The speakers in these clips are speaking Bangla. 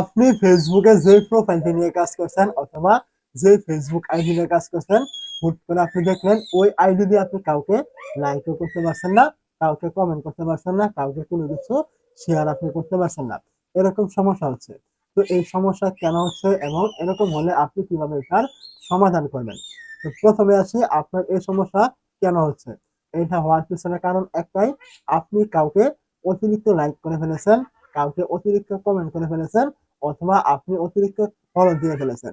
আপনি ফেসবুকে যে প্রোফাইলটি নিয়ে কাজ করছেন অথবা যে ফেসবুক আইডি নিয়ে কাজ করছেন, হুট করে আপনি দেখলেন ওই আইডি দিয়ে আপনি কাউকে লাইকও করতে পারছেন না, কাউকে কমেন্ট করতে পারছেন না, কাউকে কোনো কিছু শেয়ার আপনি করতে পারছেন না। এরকম সমস্যা হচ্ছে। তো এই সমস্যা কেন হচ্ছে এবং এরকম হলে আপনি কীভাবে এটার সমাধান করবেন? তো প্রথমে আসি, আপনার এই সমস্যা কেন হচ্ছে? এটা হওয়ার পিছনে কারণ একটাই, আপনি কাউকে অতিরিক্ত লাইক করে ফেলেছেন, কাউকে অতিরিক্ত কমেন্ট করে ফেলেছেন অথবা আপনি অতিরিক্ত ফলো দিয়ে ফেলেছেন।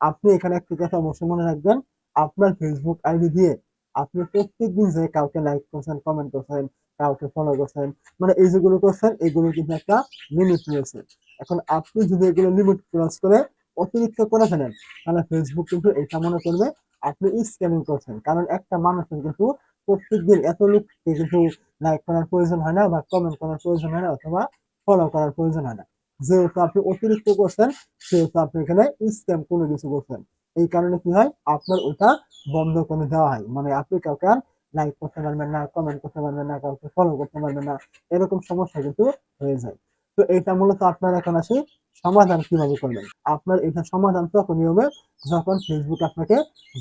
আপনি এখানে একটি কথা অবশ্যই মনে রাখবেন, আপনার ফেসবুক আইডি দিয়ে আপনি প্রত্যেকদিন যে কাউকে লাইক করছেন কমেন্ট করছেন, কাউকে ফলো করছেন মানে এই যেগুলো করছেন, এগুলো কিন্তু একটা লিমিট রয়েছে। এখন আপনি যদি এগুলো লিমিট ক্রস করে অতিরিক্ত করে ফেলেন, তাহলে ফেসবুক কিন্তু এটা মনে করবে আপনি স্ক্যামিং করছেন। কারণ একটা মানুষের কিন্তু প্রত্যেকদিন এত লোককে কিন্তু লাইক করার প্রয়োজন হয় না বা কমেন্ট করার প্রয়োজন হয় না অথবা ফলো করার প্রয়োজন হয় না। যেহেতু আপনি অতিরিক্ত করছেন, সেহেতু আপনি এখানে স্ক্যাম কোনো কিছু করছেন। এই কারণে কি হয়? আপনার ওটা বন্ধ করে দেওয়া হয়। মানে আপনি কাউকে আর লাইক করতে পারবেন না কমেন্ট করতে পারবেন না, কাউকে ফলো করতে পারবেন না, এরকম সমস্যা কিন্তু হয়ে যায়। তো এটা মূলত আপনার এখন আসি সমাধান কীভাবে করবেন? আপনার এটা সমাধান তখনই হবে যখন ফেসবুক আপনাকে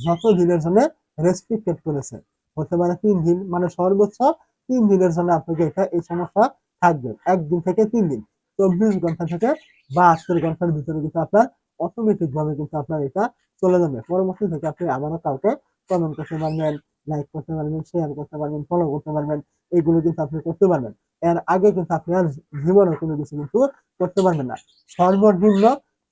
যত দিনের জন্য রেস্ট্রিক্টেড করেছে, হতে পারে তিন দিন মানে সর্বোচ্চ তিন দিনের জন্য আপনাকে এটা এই সমস্যা থাকবে। একদিন থেকে তিন দিন। চব্বিশ ঘণ্টা থেকে বাহাত্তর ঘণ্টার ভিতরে কিন্তু আপনার অটোমেটিক ভাবে কিন্তু আপনার এটা চলে যাবে। পরবর্তী থেকে আপনি আবারও কাউকে কমেন্ট করতে পারবেন লাইক করতে পারবেন শেয়ার করতে পারবেন ফলো করতে পারবেন এইগুলো কিন্তু আপনি করতে পারবেন। এর আগে কিন্তু আপনি আর জীবনে কোনো কিছু কিন্তু করতে পারবেন না। সর্বনিম্ন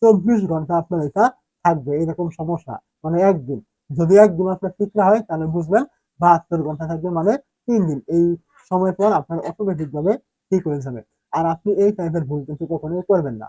চব্বিশ ঘণ্টা আপনার এটা থাকবে, এরকম সমস্যা। মানে একদিন। যদি একদিন আপনার ঠিক না হয়, তাহলে বুঝবেন বাহাত্তর ঘণ্টা থাকবে মানে তিন দিন। এই সময় পর আপনার অটোমেটিক ভাবে ঠিক হয়ে যাবে। আর আপনি এই টাইপের ভুল কিন্তু কখনোই করবেন না।